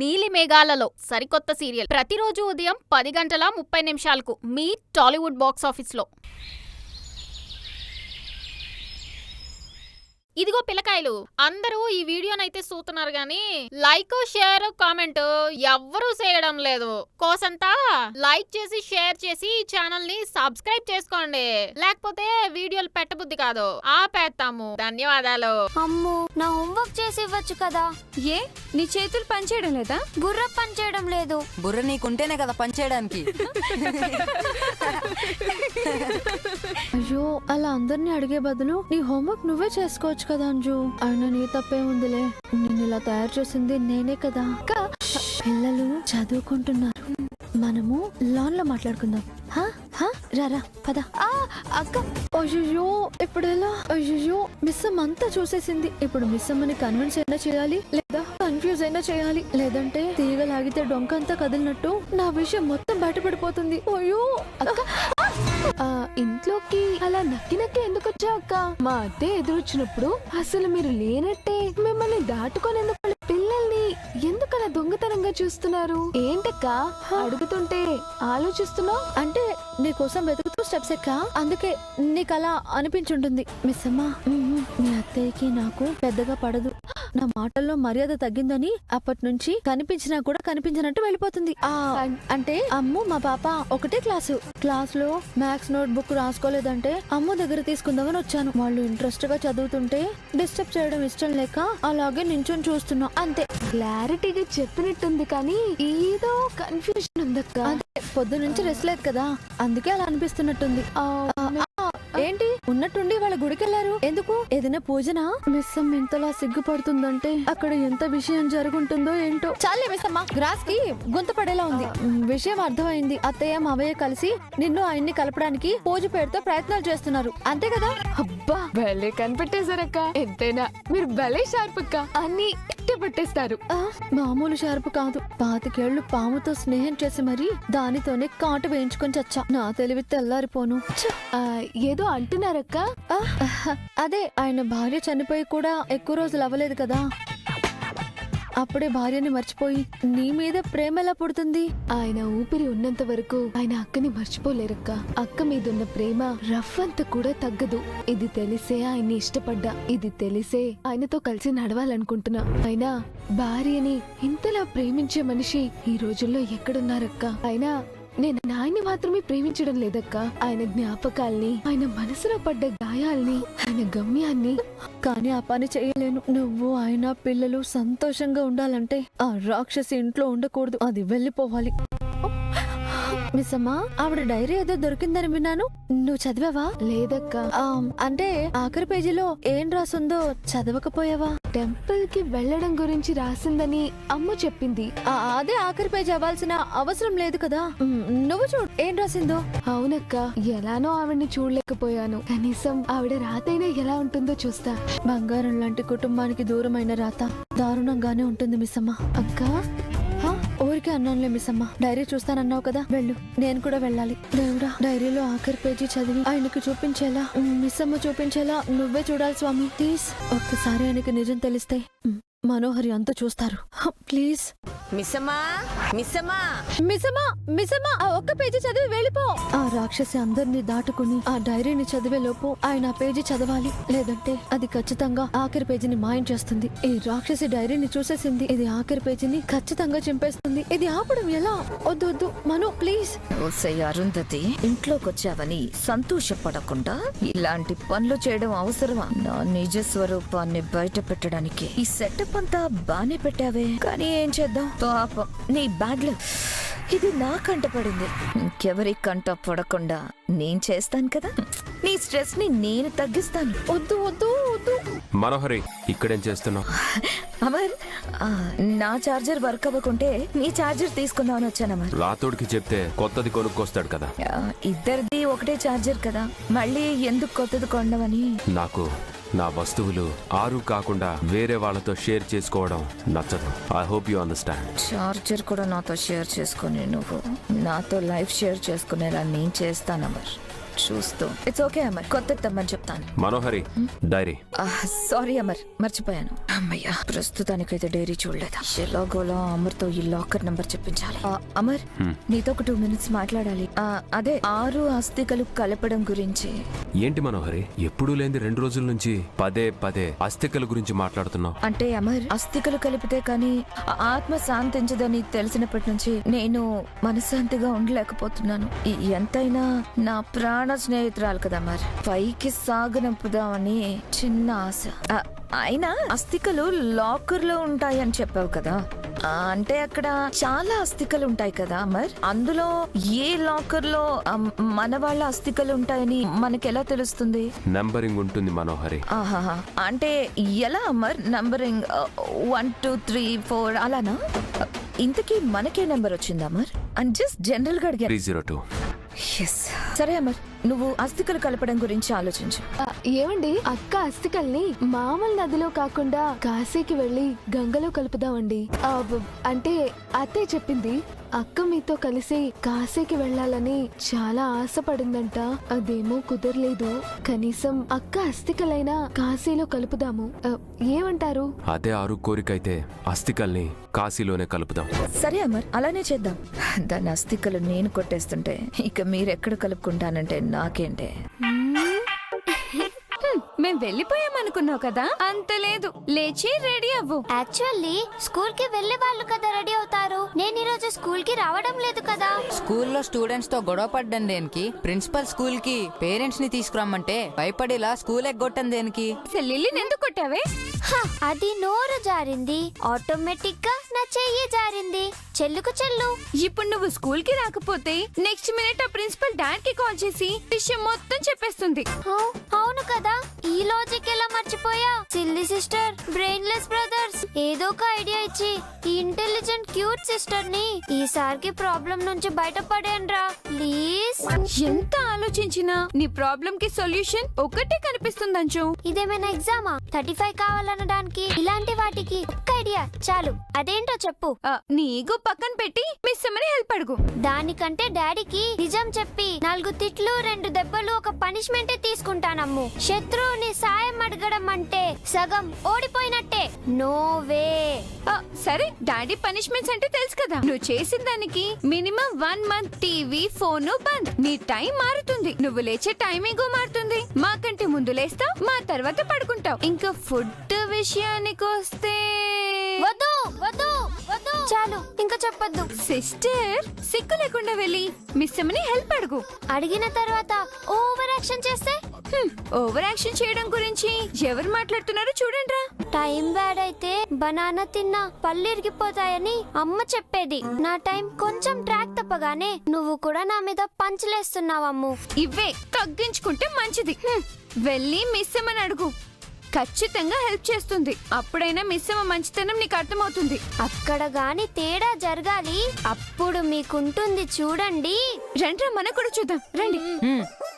నీలి మేఘాలలో సరికొత్త సీరియల్. ప్రతిరోజు ఉదయం పది గంటల ముప్పై నిమిషాలకు మీ టాలీవుడ్ బాక్స్ ఆఫీస్లో. ఇదిగో పిల్లకాయలు అందరూ ఈ వీడియోనైతే చూస్తున్నారు కానీ లైక్ షేర్ కామెంట్ ఎవ్వరూ చేయడం లేదు. కోసంతా లైక్ చేసి షేర్ చేసి ఈ ఛానల్ని సబ్స్క్రైబ్ చేసుకోండి. లేకపోతే వీడియోలు పెట్టబుద్ధి కాదు. ఆపేస్తాము ధన్యవాదాలు. అమ్ము నా హోంవర్క్ చేసి ఇవ్వచ్చు కదా? ఏ? నీ చేతులు పనిచేయడం లేదా? బుర్ర పని చేయడం లేదు. బుర్ర నీకుంటేనే కదా పనిచేయడానికి అయ్యో అలా అందరినీ అడిగే బదులు నీ హోంవర్క్ నువ్వే చేసుకోవచ్చు కదా అంజు. అయినా నీ తప్పే ఉందిలే నేను ఇలా తయారు చేసింది నేనే కదా. పిల్లలు చదువుకుంటున్నారు. మనము లాన్లో మాట్లాడుకుందాం రారా పద. ఆ, అక్క. అయ్యో ఇప్పుడు ఎలా అయ్యో మిస్ అంతా చూసేసింది. ఇప్పుడు మిస్ అమ్మని కన్విన్స్ అయినా చేయాలి లేదా కన్ఫ్యూజ్ అయినా చేయాలి. లేదంటే తీగలాగితే డొంక అంతా కదిలినట్టు నా విషయం మొత్తం బయటపడిపోతుంది. అయ్యో అక్క. ఇంట్లోకి అలా నక్కి నక్కి ఎందుకు వచ్చావు అక్క? మా అత్తే ఎదురొచ్చినప్పుడు అసలు మీరు లేనట్టే మిమ్మల్ని దాటుకొని ఎందుకు పిల్లల్ని ఎందుకు అలా దొంగతనంగా చూస్తున్నారు? ఏంటక్క? అడుగుతుంటే ఆలోచిస్తున్నావు? అంటే నీకోసం వెతుకుతూ స్టెప్స్ ఎక్కా? అందుకే నీకు అలా అనిపించుంటుంది. మిస్ అమ్మా మ్మ్, మీ అత్తయ్యకి నాకు పెద్దగా పడదు. నా మాటల్లో మర్యాద తగ్గిందని అప్పటి నుంచి కనిపించినా కూడా కనిపించినట్టు వెళ్ళిపోతుంది. ఆ అంటే అమ్ము మా పాప ఒకటే క్లాసు. క్లాస్లో మ్యాథ్స్ నోట్ బుక్ రాసుకోలేదంటే అమ్ము దగ్గర తీసుకుందామని వచ్చాను. వాళ్ళు ఇంట్రెస్ట్గా చదువుతుంటే డిస్టర్బ్ చేయడం ఇష్టం లేక అలాగే నించొని చూస్తున్నా. అంతే. క్లారిటీగా చెప్పినట్టుంది కానీ ఏదో కన్ఫ్యూజన్ ఉందక్క. పొద్దు నుంచి రెస్ట్ లేదు కదా. అందుకే అలా అనిపిస్తున్నట్టుంది. ఏంటి? ఉన్నట్టుండి వాళ్ళ గుడికి వెళ్ళారు ఎందుకు? ఏదైనా పూజనా? మిస్ అమ్మ ఇంతలా సిగ్గుపడుతుందంటే అక్కడ ఎంత విషయం జరుగుంటుందో ఏంటో. చాలే మిస్ అమ్మ గ్రాస్కి గొంత పడేలా ఉంది. విషయం అర్థమైంది. అత్తయ్య మావయ్య కలిసి నిన్ను ఆయన్ని కలపడానికి పూజ పేరుతో ప్రయత్నాలు చేస్తున్నారు. అంతే కదా? అబ్బా భలే కనిపెట్టేశారక్క. ఎంతైనా మీరు భలే షార్ప్ అక్క. అన్ని ఎట్టి పట్టేస్తారు. మామూలు షార్పు కాదు. పాతికేళ్ళు పాముతో స్నేహం చేసి మరీ దానితోనే కాటు వేయించుకొని చచ్చా. నా తెలివి తెల్లారిపోను. ఏదో అంటున్నారక్క. అదే ఆయన భార్య చనిపోయి కూడా ఎక్కువ రోజులు అవ్వలేదు కదా. అప్పుడే భార్యని మర్చిపోయి నీ మీద ప్రేమ ఎలా పుడుతుంది? ఆయన ఊపిరి ఉన్నంత వరకు ఆయన అక్కని మర్చిపోలేరక్క. అక్క మీదున్న ప్రేమ రఫ్ అంత కూడా తగ్గదు. ఇది తెలిసే ఆయన్ని ఇష్టపడ్డా. ఇది తెలిసే ఆయనతో కలిసి నడవాలనుకుంటున్నా. అయినా భార్యని ఇంతలా ప్రేమించే మనిషి ఈ రోజుల్లో ఎక్కడున్నారక్క? అయినా నేను నాయన్ని మాత్రమే ప్రేమించడం లేదక్క. ఆయన జ్ఞాపకాల్ని ఆయన మనసులో పడ్డ గాయాల్ని ఆయన గమ్యాన్ని. కానీ ఆ పని చేయలేను. నువ్వు ఆయన పిల్లలు సంతోషంగా ఉండాలంటే ఆ రాక్షసి ఇంట్లో ఉండకూడదు. అది వెళ్ళిపోవాలి. మిస్ అమ్మా ఆవిడ డైరీ ఏదో దొరికిందని విన్నాను. నువ్వు చదివావా? లేదక్క. ఆ, అంటే ఆఖరి పేజీలో ఏం రాసుందో చదవకపోయావా? టెంపుల్కి వెళ్ళడం గురించి రాసిందని అమ్మ చెప్పింది. ఆ, అదే ఆఖరి పేజీ అవ్వాల్సిన అవసరం లేదు కదా. నువ్వు చూడు ఏం రాసిందో. అవునక్క ఎలానో ఆవిడ్ని చూడలేకపోయాను. కనీసం ఆవిడ రాతైనా ఎలా ఉంటుందో చూస్తా. బంగారం లాంటి కుటుంబానికి దూరమైన రాత దారుణంగానే ఉంటుంది మిస్సమ్మ. అక్క? ఊరికే అన్నానులే మిస్సమ్మ. డైరీ చూస్తానన్నావు కదా వెళ్ళు. నేను కూడా వెళ్ళాలి. దేవుడా డైరీలో ఆఖరి పేజీ చదివి ఆయనకు చూపించేలా మిస్ అమ్మ చూపించేలా నువ్వే చూడాలి స్వామి ప్లీజ్. ఒక్కసారి ఆయనకి నిజం తెలిస్తే మనోహరి అంతా చూస్తారు. ప్లీజ్. మిస్సమ్మా మిస్సమ్మా. మిసమా మిసమా ఆ ఒక్క పేజీ చదివి వెళ్ళిపో. ఆ రాక్షసి అందరినీ దాటుకుని ఆ డైరీని చదివే లోపు ఆయన ఆ పేజీ చదవాలి. లేదంటే అది ఖచ్చితంగా ఆఖరి పేజీని మాయం చేస్తుంది. ఈ రాక్షసి డైరీని చూసేసింది. ఇది ఆఖరి పేజీని ఖచ్చితంగా చింపేస్తుంది. ఇది ఆపడం ఎలా? వద్దు వద్దు. మను ప్లీజ్. ఓసై అరుంధతి ఇంట్లోకొచ్చావని సంతోషపడకుండా ఇలాంటి పనులు చేయడం అవసరమా? నా నిజ స్వరూపాన్ని బయట పెట్టడానికి ఈ సెటప్ అంతా బానే పెట్టావే. కానీ ఏం చేద్దాం? పాపం. నీ బ్యాగ్లో ఇది నా కంట పడింది. ఇంకెవరి కంట పడకుండా నేను చేస్తాను కదా? నీ స్ట్రెస్ని నేను తగ్గిస్తాను. వద్దు వద్దు వద్దు. మనోహరి ఇక్కడేం చేస్తున్నావు? అమర్ ఆ, నా చార్జర్ వర్క్ అవ్వకుంటే నీ చార్జర్ తీసుకుందామని వచ్చాను అమర్. రాతోడికి చెప్తే కొత్తది కొనుక్కొస్తాడు కదా. ఆ, ఇద్దరిది ఒకటే చార్జర్ కదా. మళ్ళీ ఎందుకు కొత్తది కొండమని నాకు నా వస్తువులు ఆరు కాకుండా వేరే వాళ్ళతో షేర్ చేసుకోవడం నచ్చదు. I hope you understand charger కూడా నాతో షేర్ చేసుకుని నువ్వు. నాతో లైఫ్ షేర్ చేసుకునేలా నేను చేస్తాను అమర్ చూస్తూ. ఇట్స్ ఓకే అమర్ కొత్త తెమ్మని చెప్తాను. మనోహరి డైరీ. సారీ అమర్ మర్చిపోయాను. అమ్మయ్యా ప్రస్తుతానికైతే డైరీ చూడలేదు? ఎలాగోలా అమర్తో ఈ లాకర్ నంబర్ చెప్పించాలి. అమర్ నీతో ఒక టూ మినిట్స్ మాట్లాడాలి. ఆ, అదే ఆరు అస్థికలు కలపడం గురించి. ఏంటి మనోహరి? ఎప్పుడూ లేని రెండు రోజుల నుంచి పదే పదే అస్థికల గురించి మాట్లాడుతున్నావు. అంటే అమర్ అస్థికలు కలిపితే కానీ ఆత్మ శాంతించదని తెలిసినప్పటి నుంచి నేను మనశ్శాంతిగా ఉండలేకపోతున్నాను. ఎంతైనా నా ప్రాణ స్నేహితురాలు కదా అమర్ పైకి సాగనంపుదామని చిన్న ఆశ. అయినా అస్థికలు లాకర్లో ఉంటాయని చెప్పావు కదా. అంటే అక్కడ చాలా అస్థికలు ఉంటాయి కదా అమర్ అందులో ఏ లాకర్లో మన వాళ్ళ అస్థికలు ఉంటాయని మనకెలా తెలుస్తుంది? నంబరింగ్ ఉంటుంది మనోహరి. అంటే ఎలా Amar numbering? One two three four అలానా? ఇంతకీ మనకే నెంబర్ వచ్చింది అమర్ అండ్ జస్ట్ జనరల్గా అడిగాను. Three zero two. ఎస్ సరే అమర్ నువ్వు అస్థికలు కలపడం గురించి ఆలోచించు. ఏమండి? అక్క అస్థికల్ని మామూలు నదిలో కాకుండా కాశీకి వెళ్ళి గంగలో కలుపుదామండి. అంటే అత్తే చెప్పింది అక్క మీతో కలిసి కాశీకి వెళ్ళాలని చాలా ఆశపడిందంట. అదేమో కుదరలేదు. కనీసం అక్క అస్థికలైనా కాశీలో కలుపుదాము. ఏమంటారు? అదే ఆరు కోరికైతే అస్థికల్ని కాశీలోనే కలుపుదాం. సరే అమర్ అలానే చేద్దాం. దాని అస్థికలు నేను కొట్టేస్తుంటే ఇక మీరెక్కడ కలుపుకుంటానంటే నాకేంటే? వెళ్ళిపోయామనుకున్నావు కదా? అంత లేదు. లేచి రెడీ అవ్వు. యాక్చువల్లీ స్కూల్కి వెళ్ళే వాళ్ళు కదా రెడీ అవుతారు. నేను ఈ రోజు స్కూల్కి రావడం లేదు కదా. స్కూల్లో స్టూడెంట్స్తో గొడవ పడ్డం దేనికి? ప్రిన్సిపల్ స్కూల్కి పేరెంట్స్ని తీసుకురమ్మంటే భయపడేలా స్కూల్ ఎగ్గొట్టం దేనికి? లిల్లీని ఎందుకు కొట్టావే? హ, అది నోరు జారింది. ఆటోమేటిక్గా నా చెయ్యి జారింది. చెల్లుకు చెల్లు. ఇప్పుడు నువ్వు స్కూల్కి రాకపోతే నెక్స్ట్ మినిట్ ఆ ప్రిన్సిపల్ డాడ్కి కాల్ చేసి విషయం మొత్తం చెప్పేస్తుంది. హ, అవును కదా. ఈ లాజిక్ ఎలా మర్చిపోయా? సిల్లీ సిస్టర్ బ్రెయిన్లెస్ బ్రదర్స్ ఏదో ఒక ఐడియా ఇచ్చి ఈ ఇంటెలిజెంట్ క్యూట్ సిస్టర్ని ఈసారికి ప్రాబ్లం నుంచి బయటపడేయండ్రా ప్లీజ్. ఎంత ఆలోచించినా నీ ప్రాబ్లం కి సొల్యూషన్ ఒకటే కనిపిస్తుంది అంచు. ఇదేమైనా ఎగ్జామా? థర్టీ ఫైవ్ కావాలనడానికి ఇలాంటి వాటికి ఒక్క ఐడియా చాలు. అదేంటో చెప్పు. ఆ, నీ ఈగో పక్కన పెట్టి మిస్ అమ్మని హెల్ప్ అడుగు. దానికంటే డాడీకి నిజం చెప్పి నాలుగు తిట్లు రెండు దెబ్బలు ఒక పనిష్మెంటే తీసుకుంటానమ్ము. శత్రువుని సాయం అడగడం అంటే సగం ఓడిపోయినట్టే. No way. సరే డాడీ పనిష్మెంట్స్ అంటే తెలుసు కదా. నువ్వు చేసిన దానికి minimum one month TV phone బంద్. నీ టైం మారుతుంది. నువ్వు లేచే టైమింగ్ మారుతుంది. మాకంటే ముందు లేస్తావు మా తర్వాత పడుకుంటావు. ఇంకా ఫుడ్ విషయానికి వస్తే వద్దు వద్దు వద్దు. చాలు ఇంకా చెప్పొద్దు. సిస్టర్ సిగ్గు లేకుండా వెళ్ళి మిస్ అమ్మని హెల్ప్ అడుగు. అడిగిన తర్వాత ఓవర్ యాక్షన్ చేస్తే? ఓవర్ యాక్షన్ చేయడం గురించి ఎవరు మాట్లాడుతున్నారో చూడండి రా టైం బ్యాడ్ అయితే బనానా తిన్నా పళ్ళు ఇరిగిపోతాయని అమ్మ చెప్పేది. నా టైం కొంచెం ట్రాక్ తప్పగానే నువ్వు కూడా నా మీద పంచలేస్తున్నావమ్ము ఇవే తగ్గించుకుంటే మంచిది. వెళ్ళి మిస్ అమ్మని అడుగు. ఖచ్చితంగా హెల్ప్ చేస్తుంది. అప్పుడైనా మిస్ అమ్మ మంచితనం నీకు అర్థమవుతుంది. అక్కడ గాని తేడా జరగాలి. అప్పుడు మీకుంటుంది చూడండి. రండ్రా మన కూడా చూద్దాం. రండి.